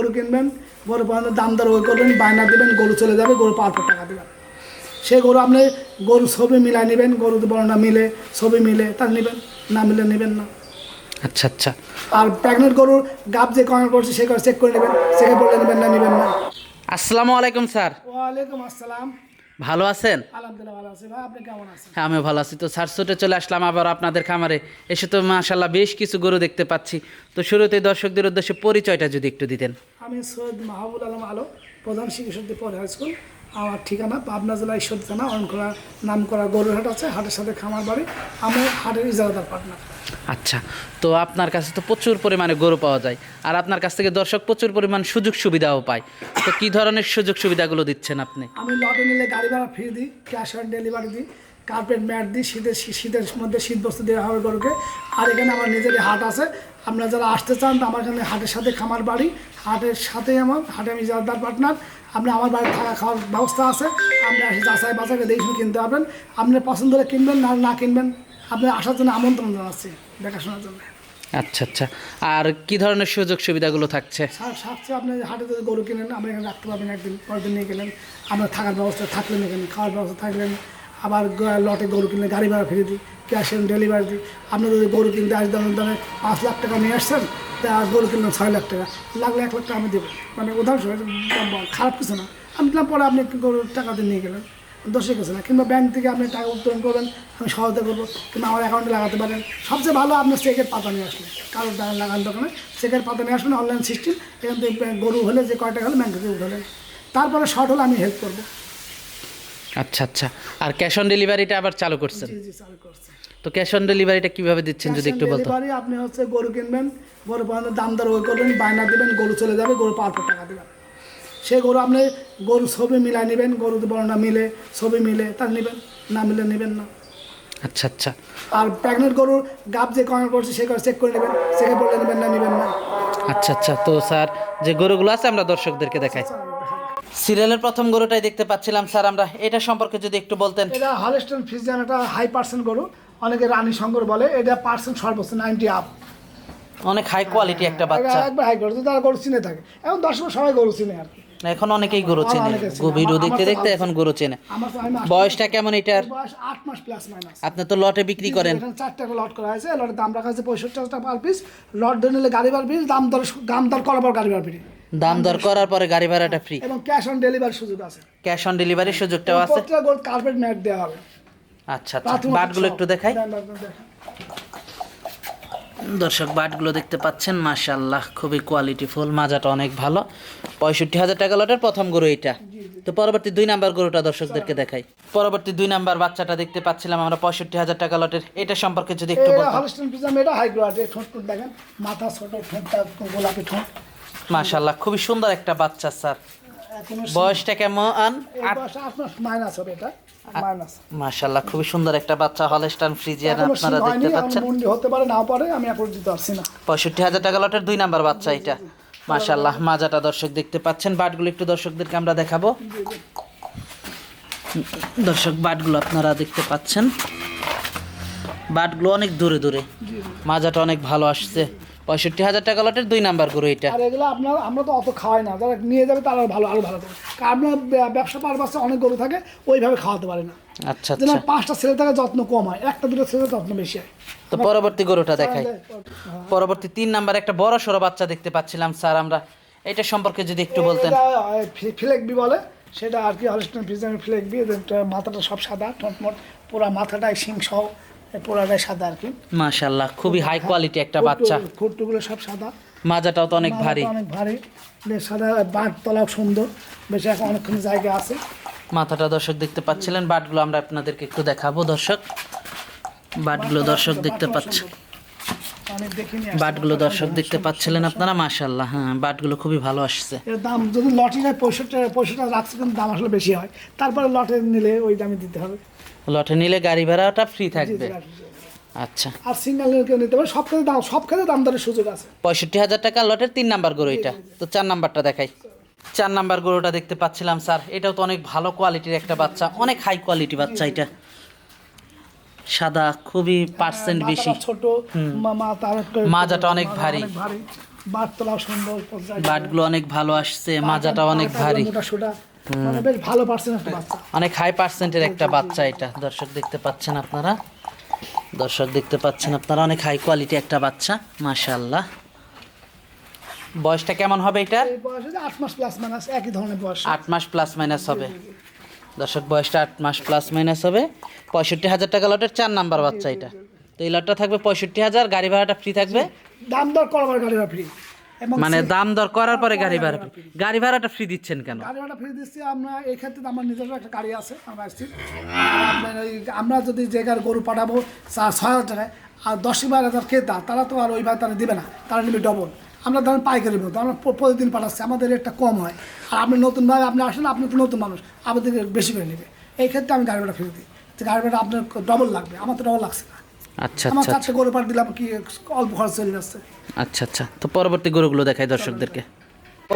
গরু কিনবেন গরু পর্যন্ত দাম দর ওই করবেন বায়না দেবেন গরু চলে যাবে গরু পর টাকা দেবেন। সেই গরু আপনি গরু ছবি মিলাই নেবেন গরু বর্ণনা মিলে ছবি মিলে তার নেবেন না মিলে নেবেন না। আচ্ছা আচ্ছা। আর প্রেগনেন্ট গরুর গাপ যে কর্নার করছে সে চেক করে নেবেন চেকে বলে নেবেন না নেবেন না। আসসালামু আলাইকুম স্যার। ওয়ালাইকুম আসসালাম। ভালো আছেন? আলহামদুলিল্লাহ ভালো আছি। ভাই আপনি কেমন আছেন? হ্যাঁ আমিও ভালো আছি। তো স্যার ছুটে চলে আসলাম আবার আপনাদের খামারে। এসে তো মাশাল্লাহ বেশ কিছু গরু দেখতে পাচ্ছি। তো শুরুতে দর্শকদের উদ্দেশ্যে পরিচয়টা যদি একটু দিতেন। আমি সৈয়দ মাহবুল আলম আলো প্রধান শিক্ষক পরে হাই স্কুল। আমার ঠিকানা পাবনা জেলা ঈশ্বর থানা অনকরা নাম করা গরুরহাট আছে হাটের সাথে খামার বাড়ি। আমি হাটের ইজারাদার পার্টনার। আচ্ছা তো আপনার কাছে তো প্রচুর পরিমাণে গরু পাওয়া যায় আর আপনার কাছ থেকে দর্শক প্রচুর পরিমাণ সুযোগ সুবিধাও পায়। তো কী ধরনের সুযোগ সুবিধাগুলো দিচ্ছেন আপনি? আমি লটে নিলে গাড়ি ভাড়া ফ্রি দিই ক্যাশ অন ডেলিভারি দিই কার্পেট ম্যাট দিই শীতের শীতের মধ্যে শীত বস্ত্র দেওয়া হবে গরুকে। আর এখানে আমার নিজেরই হাট আছে আপনারা যারা আসতে চান আমার এখানে হাটের সাথে খামার বাড়ি। হাটের সাথেই আমার হাটে আমি ইজারাদার পার্টনার আপনি আমার বাড়ি থাকা খাওয়ার ব্যবস্থা আছে। আপনি আসে যাচাই বাছাইকে দেখে শুনে কিনতে পারবেন। আপনি পছন্দ হলে কিনবেন না না কিনবেন। আপনি আসার জন্য আমন্ত্রণ জানাচ্ছি দেখাশোনার জন্য। আচ্ছা আচ্ছা। আর কি ধরনের সুযোগ সুবিধাগুলো থাকছে? সাথে আপনি হাটে যদি গরু কিনেন আপনি এখানে রাখতে পারবেন একদিন পরের দিন নিয়ে গেলেন। আপনার থাকার ব্যবস্থা থাকলেন এখানে খাওয়ার ব্যবস্থা থাকলেন। আবার লটে গরু কিনলে গাড়ি ভাড়া ফিরে দিই ক্যাশ অন ডেলিভারি দিই। আপনি যদি গরু কিনতে আজ দামের দামে পাঁচ লাখ টাকা নিয়ে আসছেন, তা গরু কিনলেন ছয় লাখ টাকা। লাগলে এক লাখ টাকা আমি দেবো। মানে উদাহরণস্বরূপ খারাপ কিছু না। আমি দিলাম, পরে আপনি গরুর টাকা দিয়ে নিয়ে গেলেন। দোষে গেছে না। কিংবা ব্যাংক থেকে আপনি টাকা উত্তোলন করবেন, আমি সহায়তা করব, কিংবা আমার অ্যাকাউন্টে লাগাতে পারেন। সবচেয়ে ভালো আপনি চেকের পাতা নিয়ে আসলে। কারোর টাকা লাগান দোকানে চেকের পাতা নিয়ে আসবেন অনলাইন সিস্টেম এখান থেকে গরু হলে যে কয় টাকা হলে ব্যাংক থেকে উঠালেন তারপরে শর্ট হলে আমি হেল্প করব। আচ্ছা আচ্ছা। আর ক্যাশ অন ডেলিভারিটা আবার চালু করছেন? জি জি চালু করছে তো ক্যাশ অন ডেলিভারিটা কীভাবে দিচ্ছেন যদি একটু বলতো ডেলিভারি আপনি হচ্ছে গরু কিনবেন গরু পর্যন্ত দাম দর ওই করবেন বায়না দেবেন গরু চলে যাবে গরু পর টাকা দেবেন। সে গরু আপনি গরু ছবি মিলাই নেবেন গরু বর্ণনা মিলে ছবি মিলে তার নেবেন না মিলে নেবেন না। আচ্ছা আচ্ছা। আর প্রেগনেন্ট গরুর গাপ যে কর্নার করছে সে চেক করে নেবেন চেকে বলে নেবেন না নেবেন না। আচ্ছা আচ্ছা। তো স্যার যে গরুগুলো আছে আমরা দর্শকদেরকে দেখাই। সিরিয়ালের প্রথম গরুটাই দেখতে পাচ্ছিলাম স্যার আমরা। এটা সম্পর্কে যদি একটু বলতেন। এটা হলস্টন ফিজিয়ান একটা হাই পার্সেন্ট গরু। অনেকে রানী শঙ্কর বলে এটা পার্সেন্ট সর্বোচ্চ নাইনটি আপ অনেক হাই কোয়ালিটি একটা বাচ্চা। একবার হাই গরু তারা গরু চিনে থাকে। এখন দশ বছর সবাই গরু চিনে আর কি। এখন অনেকেই গরু চেনে। ভিডিও দেখতে দেখতে এখন গরু চেনে। বয়সটা কেমন এটার? বয়স আট মাস প্লাস মাইনাস আপনি তো লটে বিক্রি করেন। চারটা করে লট করা হয়েছে লটের দাম রাখা হয়েছে পঁয়ষট্টি টাকা পার পিস লট ধরে নিলে গাড়ি বার পিস দাম দর দাম দর করার পর গাড়ি বার ফ্রি দাম দর করার পরে গাড়ি ভাড়াটা ফ্রি এবং ক্যাশ অন ডেলিভারি সুযোগ আছে। ক্যাশ অন ডেলিভারির সুযোগটাও আছে। প্রত্যেকটা গোল কার্পেট ম্যাট দেওয়া হবে। আচ্ছা আচ্ছা। বাটগুলো একটু দেখাই। দর্শক বাটগুলো দেখতে পাচ্ছেন মাশাল্লাহ খুবই কোয়ালিটি ফুল মাজাটা অনেক ভালো। পঁয়ষট্টি হাজার টাকা লটের প্রথম গরু এটা তো পরবর্তী দুই নাম্বার গরুটা দর্শকদেরকে দেখাই। পরবর্তী দুই নাম্বার বাচ্চাটা দেখতে পাচ্ছিলাম আমরা পঁয়ষট্টি হাজার টাকা লটের। এটা সম্পর্কে যদি একটু পিজাম এটা হাই গ্রেড দেখেন। মাথা ছোট ঠোঁটটা গোলাপি ঠোঁট। মাশাল্লাহ খুবই সুন্দর একটা বাচ্চা স্যার। বয়সটা কেমন? মাশাল্লাহ খুবই সুন্দর একটা বাচ্চা হলস্টান ফ্রিজিয়ান আপনারা দেখতে পাচ্ছেন। মুন্ডি হতে পারে নাও পারে আমি এখন দিতে পারছি না। পঁয়ষট্টি হাজার টাকা লটের দুই নাম্বার বাচ্চা এটা। মাশাল্লাহ মাজাটা দর্শক দেখতে পাচ্ছেন। বাটগুলো একটু দর্শকদেরকে আমরা দেখাবো। দর্শক বাটগুলো আপনারা দেখতে পাচ্ছেন। বাটগুলো অনেক দূরে দূরে। মাজাটা অনেক ভালো আসছে। পঁয়ষট্টি হাজার টাকা লটের দুই নাম্বার গরু এটা। আর এগুলো আপনার আমরা তো অত খাওয়াই না। যারা নিয়ে যাবে তারা ভালো আরও ভালো কারণ আপনার ব্য- ব্যবসা পারপাসে অনেক গরু থাকে ওইভাবে খাওয়াতে পারে না। আচ্ছা আচ্ছা। পাঁচটা ছেলে থাকে যত্ন কম হয় একটা দুটো ছেলে যত্ন বেশি হয়। তো পরবর্তী গরুটা দেখাই হ্যাঁ। পরবর্তী তিন নাম্বার একটা বড় সড়ো বাচ্চা দেখতে পাচ্ছিলাম স্যার আমরা। এটা সম্পর্কে যদি একটু বলতেন। ফ্লেকবি বলে সেটা আর কি হলস্টন ফিজামি ফ্লেকবি মাথাটা সব সাদা ঠোঁটমোট পুরা মাথাটাই শিং সহ পুরাটাই সাদা আর কি। মাশাল্লাহ খুবই হাই কোয়ালিটি একটা বাচ্চা। খুঁটটুগুলো সব সাদা। মাজাটাও তো অনেক ভারী। অনেক ভারী। বেশ সাদা বাট তলাও সুন্দর। বেশ এখন অনেকক্ষণ জায়গা আছে। মাথাটা দর্শক দেখতে পাচ্ছিলেন বাটগুলো আমরা আপনাদেরকে একটু দেখাবো দর্শক। বাটগুলো দর্শক দেখতে পাচ্ছেন বাটগুলো দর্শক দেখতে পাচ্ছিলেন আপনারা মাশাল্লাহ হ্যাঁ বাটগুলো খুবই ভালো আসছে। এর দাম যদি লটে নেয় পঁয়ষট্টি পঁয়ষট্টি রাখছে কিন্তু দাম আসলে বেশি হয়। তারপরে লটে নিলে ওই দামে দিতে হবে। লটে নিলে গাড়ি ভাড়াটা ফ্রি থাকবে। আচ্ছা। আর সিঙ্গেল কেউ নিতে পারে সব ক্ষেত্রে দাম সব ক্ষেত্রে দাম দরের সুযোগ আছে। পঁয়ষট্টি হাজার টাকা লটের তিন নাম্বার গরু এটা। তো চার নাম্বারটা দেখাই। চার নাম্বার গরুটা দেখতে পাচ্ছিলাম স্যার। এটাও তো অনেক ভালো কোয়ালিটির একটা বাচ্চা। অনেক হাই কোয়ালিটি বাচ্চা এটা। সাদা খুবই পার্সেন্ট বেশি। ছোট মাজাটা অনেক ভারী। বাটগুলো অনেক ভালো আসছে মাজাটা অনেক ভারী। মানে বেশ ভালো পার্সেন্ট বাচ্চা। অনেক হাই পার্সেন্টের একটা বাচ্চা এটা। দর্শক দেখতে পাচ্ছেন আপনারা? দর্শক দেখতে পাচ্ছেন আপনারা অনেক হাই কোয়ালিটি একটা বাচ্চা মাশাআল্লাহ। বয়সটা কেমন হবে এটার? আট মাস প্লাস মাইনাস একই ধরনের বয়স। আট মাস প্লাস মাইনাস হবে। দর্শক বয়সটা আট মাস প্লাস মাইনাস হবে। পঁয়ষট্টি হাজার টাকা লটের চার নাম্বার বাচ্চা এটা। তো এই লটটা থাকবে পঁয়ষট্টি হাজার গাড়ি ভাড়াটা ফ্রি থাকবে? দাম দর করবার গাড়িটা ফ্রি এবং মানে দাম দর করার পরে গাড়ি ভাড়া গাড়ি ভাড়াটা ফ্রি দিচ্ছেন কেন? গাড়ি ভাড়া ফ্রি দিচ্ছি। আমরা এই ক্ষেত্রে আমার নিজস্ব একটা গাড়ি আছে আমার ওই আমরা যদি যে গাড়ি গরু পাঠাবো চা- ছয় হাজার টাকায় আর দশ বারো হাজার ক্রেতা তারা তো আর ওইভাবে তারা দেবে না তারা নেবে ডবল আমরা ধরেন পাইকারি মতো আমরা প্রতিদিন পাঠাচ্ছি আমাদের রেটটা কম হয়। আর আপনি নতুনভাবে আপনি আসেন আপনি তো নতুন মানুষ আমাদের বেশি করে নেবে। এই ক্ষেত্রে আমি গাড়ি ভাড়া ফ্রি দিই। গাড়ি ভাড়া আপনার ডবল লাগবে আমার তো ডবল লাগছে না। আচ্ছা আমার আচ্ছা চারটে গরু পাঠ দিলাম কি অল্প খরচ চলে যাচ্ছে আচ্ছা আচ্ছা। তো পরবর্তী গরুগুলো দেখাই দর্শকদেরকে।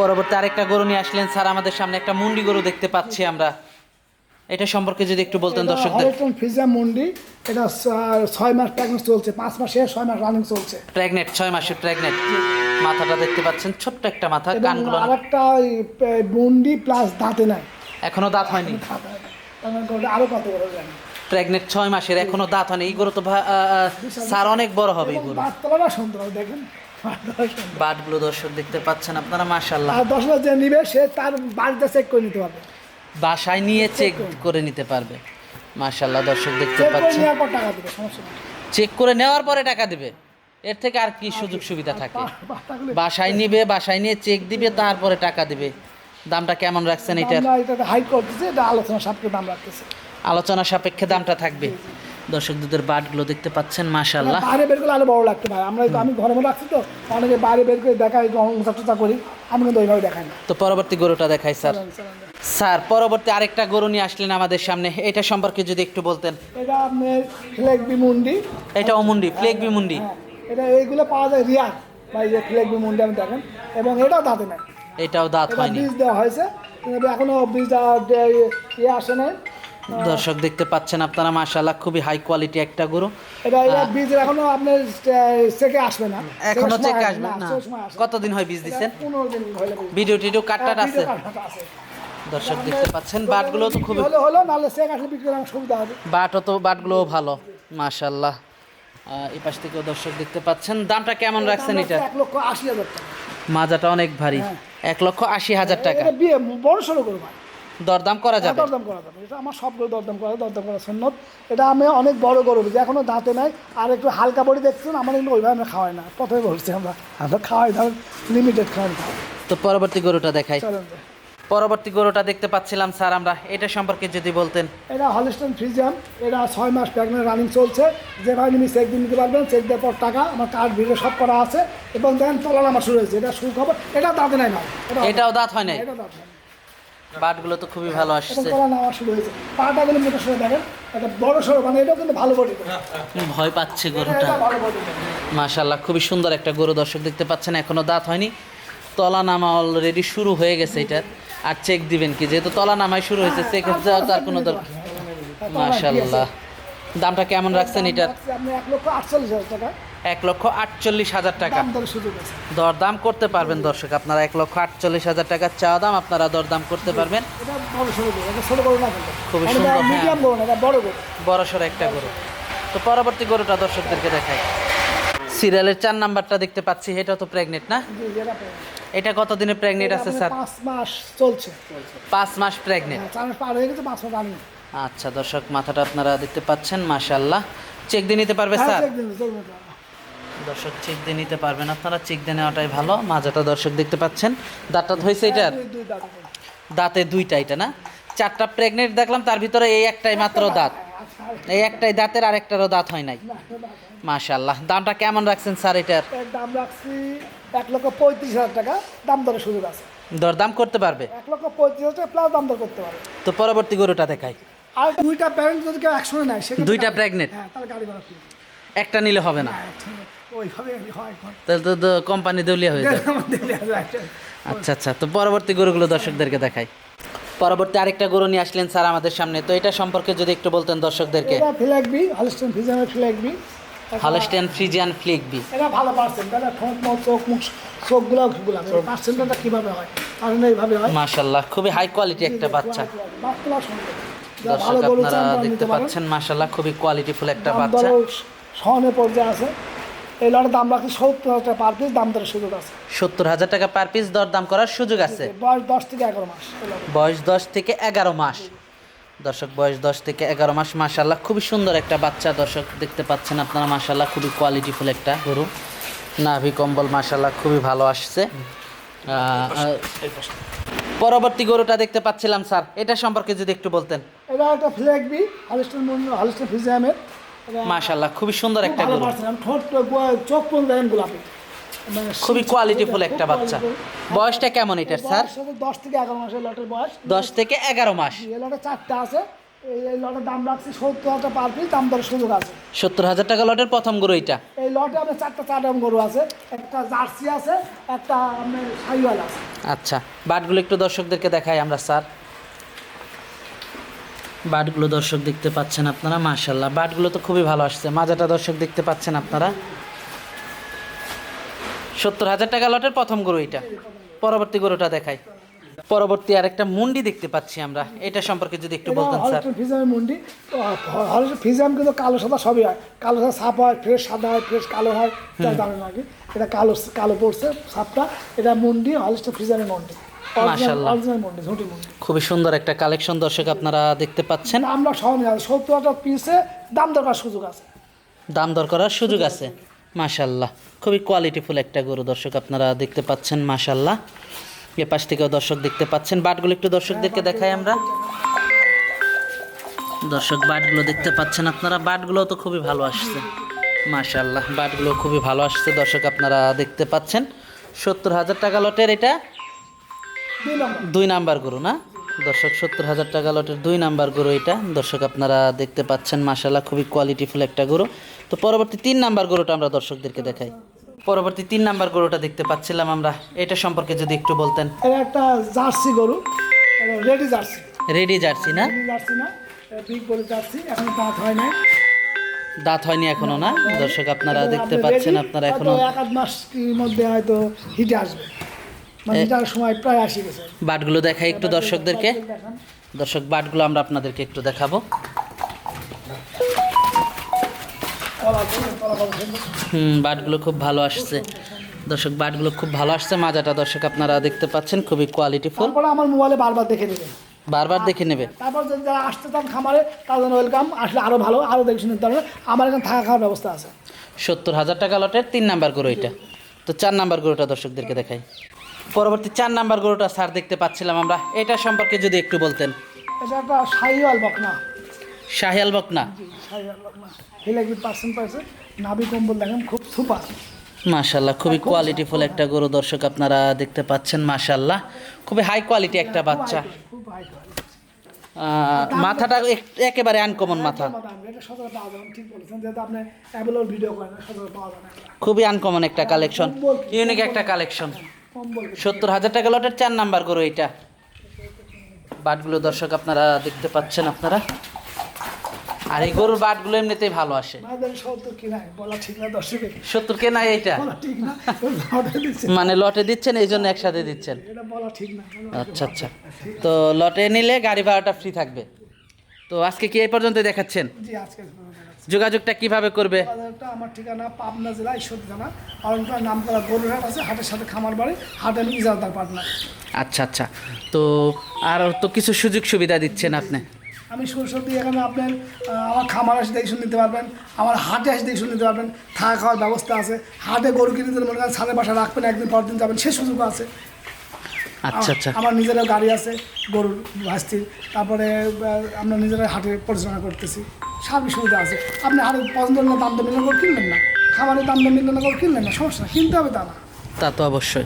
পরবর্তী আরেকটা গরু নিয়ে আসলেন স্যার আমাদের সামনে একটা মুন্ডি গরু দেখতে পাচ্ছি আমরা। এটা সম্পর্কে যদি একটু বলতেন দর্শকদের। মন্ডি। এটা ছয় মাস প্রেগনেন্ট চলছে পাঁচ মাসে ছয় মাস রানিং চলছে। প্রেগনেন্ট ছয় মাসের প্রেগনেন্ট মাথাটা দেখতে পাচ্ছেন ছোট্ট একটা মাথা কানগুলো আরেকটা মন্ডি প্লাস দাঁতে নাই। এখনও দাঁত হয়নি। মানে আরও কত বড় জানি প্রেগনেন্ট ছয় মাসের এখনও দাঁত হয়নি। এই গরু তো স্যার অনেক বড় হবে এই গরু দেখেন। বাটগুলো দর্শক দেখতে পাচ্ছেন আপনারা মাশাল্লাহ আর দশ হাজার যে নিবে সে তার বাড়িতে চেক করে নিতে পারবে। বাসায় নিয়ে চেক করে নিতে পারবে। মাশাল্লাহ দর্শক দেখতে পাচ্ছেন। চেক করে নেওয়ার পরে টাকা দিবে। এর থেকে আর কি সুযোগ সুবিধা থাকে? বাসায় নিবে বাসায় নিয়ে চেক দিবে তারপরে টাকা দিবে। দামটা কেমন রাখছেন এটা হাই করতেছি এটা আলোচনা সাপকে দাম রাখতেছে। আলোচনা সাপেক্ষে দামটা থাকবে। দর্শক দুধের বাটগুলো দেখতে পাচ্ছেন মাশাল্লাহ বাইরে বের করলে আরও বড় লাগতে পারে। আমরা তো আমি ঘরে মধ্যে রাখছি তো অনেকে বাইরে বের করে দেখাই টোচা করি। আমি কিন্তু ওইভাবে দেখাই না। তো পরবর্তী গরুটা দেখাই স্যার। স্যার পরবর্তী আরেকটা গরু নিয়ে আসলেন আমাদের সামনে। এটা সম্পর্কে যদি একটু বলতেন। এটা আপনার ফ্লেগবি মুন্ডি। এটা অমুন্ডি ফ্লেগবি মুন্ডি। হ্যাঁ এটা এইগুলো পাওয়া যায় রিয়ার। বা এই যে ফ্লেগবি মুন্ডি আমি দেখেন। এবং এটাও দাঁতে নাই। এটাও দাঁত হয়নি। বীজ দেওয়া হয়েছে। এখনও বীজটা দে- ইয়ে আসে নাই। দর্শক দেখতে পাচ্ছেন আপনারা মাশাল্লাহ খুবই হাই কোয়ালিটি একটা গরু। এটা এটা বীজ এখনও আপনার চেকে আসবে না। এখনও আসবে না। কতদিন হয় বীজ এটা পনেরো দিন হলে। ভিডিও টিডিও কাটটাট হ্যাঁ, আছে। দর্শক দেখতে পাচ্ছেন বাটগুলো তো খুবই হলো হলো নাহলে চেক আসলে বিক্রি করার সুবিধা হবে। বাটও তো বাটগুলোও ভালো মাশাল্লাহ আহ, এই পাশ থেকেও দর্শক দেখতে পাচ্ছেন। দামটা কেমন রাখছেন এটা? লক্ষ আশি হাজার টাকা। মাজাটা অনেক ভারী। হ্যাঁ। এক লক্ষ আশি হাজার টাকা। বড় সড়ো করব দরদাম করা যাবে। দরদাম করা যাবে। এটা আমার সবগুলো দরদাম করা দরদাম করা সন্ন্যত এটা আমি অনেক বড় গরু যে এখনও দাঁতে নাই। আর একটু হালকা বড়ি দেখছেন আমার কিন্তু ওইভাবে আমরা খাওয়াই না। প্রথমে বলছি আমরা আমরা খাওয়াই ধর লিমিটেড খাওয়াই। তো পরবর্তী গরুটা দেখাই। পরবর্তী গরুটা দেখতে পাচ্ছিলাম স্যার আমরা এটা সম্পর্কে যদি বলতেন। এটা হলিস্টন ফ্রিজিয়াম এটা ছয় মাস প্রেগনেন্ট রানিং চলছে। যে ভাই নিমি চেক দিয়ে নিতে পারবেন চেক দেওয়ার পর টাকা আমার কার্ড ভিডিও সব করা আছে। এবং দেখেন তলার আমার শুরু হয়েছে এটা শুরু খবর এটা দাঁত নাই না এটা এটাও দাঁত হয় নাই? এটা দাঁত নাই। বাটগুলো তো খুবই ভালো আসছে। তলা নেওয়া শুরু হয়েছে। পাটা গেলে মোটা সরে দেখেন? এটা বড় সড়ো মানে এটাও কিন্তু ভালো বডি ভয় পাচ্ছে গরুটা। মাশাল্লাহ খুবই সুন্দর একটা গরু দর্শক দেখতে পাচ্ছেন এখনও দাঁত হয়নি। তলা নামা অলরেডি শুরু হয়ে গেছে এটার আর চেক দিবেন কি যেহেতু তলা নামাই শুরু হয়েছে চেক দেওয়া তার কোনো দরকার। মাশাল্লাহ দামটা কেমন রাখছেন এটার? আপনি এক লক্ষ আটচল্লিশ হাজার টাকা। এক লক্ষ আটচল্লিশ হাজার টাকা। দরদাম করতে পারবেন দর্শক আপনারা এক লক্ষ আটচল্লিশ হাজার টাকার চাওয়া দাম আপনারা দরদাম করতে পারবেন। খুবই সুন্দর, হ্যাঁ। বড় সড়ো একটা গরু। তো পরবর্তী গরুটা দর্শকদেরকে দেখাই। সিরিয়ালের চার নাম্বারটা দেখতে পাচ্ছি এটা তো প্রেগনেন্ট না। এটা কতদিনে প্রেগনেন্ট আছে স্যার? পাঁচ মাস চলছে। পাঁচ মাস প্রেগনেন্ট হ্যাঁ, চার মাস পার গেছে পাঁচ মাস রানিং আচ্ছা দর্শক মাথাটা আপনারা দেখতে পাচ্ছেন মাশাল্লাহ চেক দিয়ে নিতে পারবে হ্যাঁ স্যার। দর্শক চেক দিয়ে নিতে পারবেন। আপনারা চেক দিয়ে নেওয়াটাই ভালো। মাজাটা দর্শক দেখতে পাচ্ছেন। দাঁতটা হয়েছে এটার? দুই- দুই দাঁত দুইটা এটা না? চারটা প্রেগনেন্ট দেখলাম তার ভিতরে এই একটাই মাত্র দাঁত। এই একটাই দাঁতের আর একটারও দাঁত হয় নাই। মাশাল্লাহ দামটা কেমন রাখছেন স্যার এটার? দাম রাখছি এক লক্ষ পঁয়ত্রিশ হাজার টাকা। দাম দরে সুযোগ আছে। দরদাম করতে পারবে? এক লক্ষ পঁয়ত্রিশ হাজার টাকা প্লাস দাম দর করতে পারবে। তো পরবর্তী গরুটা দেখাই। আর দুইটা প্যারেন্ট যদি কেউ একসঙ্গে নেয় দুইটা প্রেগনেন্ট হ্যাঁ তাহলে গাড়ি ভাড়া একটা নিলে হবে না। হ্যাঁ। ওইভাবে হয় তাহলে তো- কোম্পানি দেউলিয়া হয়ে যায়। আচ্ছা আচ্ছা তো পরবর্তী গরুগুলো দর্শকদেরকে দেখাই। পরবর্তী আরেকটা গরু নিয়ে আসলেন স্যার আমাদের সামনে। তো এটা সম্পর্কে যদি একটু বলতেন দর্শকদেরকে। ফ্ল্যাগবি হলিস্টন ফিজামের ফ্ল্যাগবি হলস্টেন ফ্রিজিয়ান এটা ভালো পার্সেন্ট ঠোঁট মুখ চোখ মুখ চোখগুলো গুলা পার্সেন্টটা কীভাবে হয়? কারণ এইভাবে হয়। খুবই হাই কোয়ালিটি একটা বাচ্চা। দর্শক আপনারা দেখতে পাচ্ছেন মাশাল্লাহ খুবই কোয়ালিটিফুল একটা বাচ্চা। সহনে পর্যায়ে আছে। এই লটের দাম রাখছি সত্তর হাজার টাকা পার পিস দাম দরের সুযোগ আছে। সত্তর হাজার টাকা পার পিস দরদাম করার সুযোগ আছে। বয়স দশ থেকে এগারো মাস বয়স দশ থেকে এগারো মাস। দর্শক বয়স দশ থেকে এগারো মাস মাশাল্লাহ খুবই সুন্দর একটা বাচ্চা দর্শক দেখতে পাচ্ছেন আপনারা মাশাল্লাহ খুবই কোয়ালিটিফুল একটা গরু। নাভি কম্বল মাশাল্লাহ খুবই ভালো আসছে। পরবর্তী গরুটা দেখতে পাচ্ছিলাম স্যার। এটা সম্পর্কে যদি একটু বলতেন। এটা একটা ফ্ল্যাগবি হলিস্টন হলিস্টন ফিজিয়ামের মাশাল্লাহ খুবই সুন্দর একটা গরু। চোখ পর্যন্ত গোলাপি। মানে খুবই কোয়ালিটিফুল একটা বাচ্চা। বয়সটা কেমন এটার স্যার? দশ থেকে এগারো মাসের লটের বয়স। দশ থেকে এগারো মাস। এই লটে চারটা আছে। এই লটের দাম রাখছি সত্তর হাজার পার পিস দাম দরের সুযোগ আছে। সত্তর হাজার টাকা লটের প্রথম গরু এটা এই লটে আপনার চারটা চার রকম গরু আছে। একটা জার্সি আছে একটা আপনার সাইওয়াল আছে। আচ্ছা বাটগুলো একটু দর্শকদেরকে দেখাই আমরা স্যার। বাটগুলো দর্শক দেখতে পাচ্ছেন আপনারা মাশাল্লাহ বাটগুলো তো খুবই ভালো আসছে। মাজাটা দর্শক দেখতে পাচ্ছেন আপনারা। সত্তর হাজার টাকা লটের প্রথম গরু এটা। পরবর্তী গরুটা দেখাই। পরবর্তী আরেকটা মুন্ডি দেখতে পাচ্ছি আমরা। এটা সম্পর্কে যদি একটু বলতেন স্যার। ফিজিয়ামের মুন্ডি। ফিজিয়াম কিন্তু কালো সাদা সবই হয়। কালো সাদা সাপ হয় ফ্রেশ সাদা হয় ফ্রেশ কালো হয়। আগে। এটা কালো কালো পড়ছে সাপটা। এটা মুন্ডি হলিস্টন ফিজিয়ামের মুন্ডি। মাশাআল্লাহ। খুবই সুন্দর একটা কালেকশন দর্শক আপনারা দেখতে পাচ্ছেন। আমরা সত্তর হাজার পিসে দাম দরকার সুযোগ আছে। দাম দর করার সুযোগ আছে মাশাল্লাহ খুবই কোয়ালিটিফুল একটা গরু দর্শক আপনারা দেখতে পাচ্ছেন মাশাল্লাহ এ পাশ থেকেও দর্শক দেখতে পাচ্ছেন বাটগুলো একটু দর্শকদেরকে দেখাই আমরা। দর্শক বাটগুলো দেখতে পাচ্ছেন আপনারা বাটগুলো তো খুবই ভালো আসছে। মাশাল্লাহ বাটগুলো খুবই ভালো আসছে দর্শক আপনারা দেখতে পাচ্ছেন। সত্তর হাজার টাকা লটের এটা। দুই নাম্বার। গরু না? দর্শক সত্তর হাজার টাকা লটের দুই নাম্বার গরু এটা। দর্শক আপনারা দেখতে পাচ্ছেন মাসাল্লাহ খুবই কোয়ালিটিফুল একটা গরু। তো পরবর্তী তিন নাম্বার গরুটা আমরা দর্শকদেরকে দেখাই। পরবর্তী তিন নাম্বার গরুটা দেখতে পাচ্ছিলাম আমরা। এটা সম্পর্কে যদি একটু বলতেন। এটা একটা জার্সি গরু। Ready Jersey. রেডি জার্সি না? রেডি জার্সি না। বিগ গরু জার্সি। এখন দাঁত হয় না দাঁত হয়নি এখনও না? দর্শক আপনারা দেখতে পাচ্ছেন আপনারা এখনও এক আধ মাস মধ্যে হয়তো হিটে আসবে। সময় প্রায় বাটগুলো দেখাই একটু দর্শকদেরকে। দর্শক বাটগুলো আমরা আপনাদেরকে একটু দেখাবো। হুম বাটগুলো খুব ভালো আসছে। দর্শক বাটগুলো খুব ভালো আসছে। মাজাটা দর্শক আপনারা দেখতে পাচ্ছেন খুবই কোয়ালিটিফুল তারপরে আমার মোবাইলে বারবার দেখে নেবেন বারবার দেখে নেবে। তারপর যারা আসতে চান খামারে তার জন্য ওয়েলকাম আসলে আরও ভালো আরও দেখে শুনে নিতে পারবে। আমার এখানে থাকা খাওয়ার ব্যবস্থা আছে। সত্তর হাজার টাকা লটের তিন নাম্বার গরু এটা। তো চার নাম্বার গরুটা দর্শকদেরকে দেখাই। পরবর্তী চার নাম্বার গরুটা স্যার দেখতে পাচ্ছিলাম আমরা। এটা সম্পর্কে যদি একটু বলতেন। এটা একটা সাইওয়াল বকনা। শাহিয়াল বকনা? জি সাইওয়াল বকনা। হিলেগি পার্সেন্ট পাইছে নাভি কম্বল দেখেন খুব সুপার। মাশাল্লাহ খুবই কোয়ালিটিফুল একটা গরু দর্শক আপনারা দেখতে পাচ্ছেন মাশাল্লাহ খুবই হাই কোয়ালিটি একটা বাচ্চা। কোয়ালিটি আহ, মাথাটা একেবারে আনকমন মাথা। খুবই আনকমন একটা কালেকশন ইউনিক একটা কালেকশন সত্তর হাজার টাকা লটের চার নাম্বার গরু এটা বাটগুলো দর্শক আপনারা দেখতে পাচ্ছেন আপনারা। আর এই গরুর বাটগুলো এমনিতেই ভালো আসে। সত্তর কি নাই? এইটা? মানে লটে দিচ্ছেন এই জন্য একসাথে দিচ্ছেন। আচ্ছা আচ্ছা। তো লটে নিলে গাড়ি ভাড়াটা ফ্রি থাকবে। তো আজকে কি এই পর্যন্ত দেখাচ্ছেন? জি আজকে দেখাচ্ছি। যোগাযোগটা কীভাবে করবে? আমার ঠিকানা পাবনা জেলা ঈশ্বর থানা অরণপাড়া নাম করা গরুরহাট আছে হাটের সাথে খামার বাড়ি হাট আমি ইজারদার পার্টনার আচ্ছা আচ্ছা। তো আর তো কিছু সুযোগ সুবিধা দিচ্ছেন আপনি? আমি দিয়ে এখানে আপনার আমার খামার এসে দেখে নিতে পারবেন আমার হাটে এসে দেখে নিতে পারবেন থাকা খাওয়ার ব্যবস্থা আছে। হাটে গরু কিনে দিলে মনে করেন সাড়ে বাসা রাখবেন একদিন পর দিন যাবেন সে সুযোগ আছে। আচ্ছা আচ্ছা। আমার নিজেরও গাড়ি আছে গরুর ভাস্তির তারপরে আমরা নিজেরা হাটে পরিচালনা করতেছি। সবই সুবিধা আছে। আপনি হাটে পছন্দ না দাম দাম মিলন করে কিনবেন না। খাবারের দাম দাম মিলন করে কিনবেন না সমস্যা না কিনতে হবে তা না। তা তো অবশ্যই।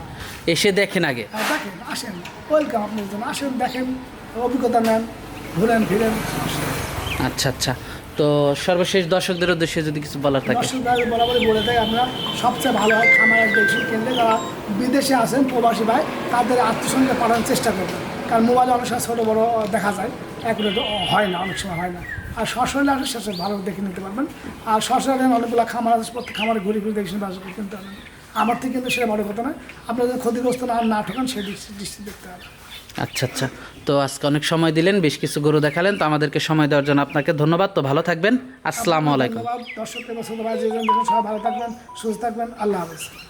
এসে দেখেন আগে। হ্যাঁ, দেখেন আসেন। ওয়েলকাম আপনার জন্য। আসেন দেখেন অভিজ্ঞতা নেন ঘুরেন ফিরেন আচ্ছা আচ্ছা। তো সর্বশেষ দর্শকদের উদ্দেশ্যে যদি কিছু বলার থাকে। দর্শক ভাই বরাবরই বলে থাকি আমরা সবচেয়ে ভালো হয় খামার এক দেখছি কেন্দ্রে যারা বিদেশে আছেন প্রবাসী ভাই তাদের আত্মসঙ্গে পাঠানোর চেষ্টা করবেন। কারণ মোবাইলে অনেক সময় ছোটো বড়ো দেখা যায়। অ্যাকুরেট হয় না অনেক সময় হয় না। আর সশরীরে আসলে সেসব ভালো দেখে নিতে পারবেন। আর সশরীরে অনেকগুলো খামার আছে প্রত্যেক খামারে ঘুরে ঘুরে দেখে বাস কিনতে পারবেন। আমার থেকে কিন্তু সেটা বড় কথা নয়। আপনারা যদি ক্ষতিগ্রস্ত না না ঠকান সেই দৃষ্টি দৃষ্টি দেখতে হবে। আচ্ছা আচ্ছা। তো আজকে অনেক সময় দিলেন বেশ কিছু গরু দেখালেন তো আমাদেরকে সময় দেওয়ার জন্য আপনাকে ধন্যবাদ। তো ভালো থাকবেন। আসসালামু আলাইকুম। দর্শক সবাই ভালো থাকবেন সুস্থ থাকবেন। আল্লাহ হাফেজ।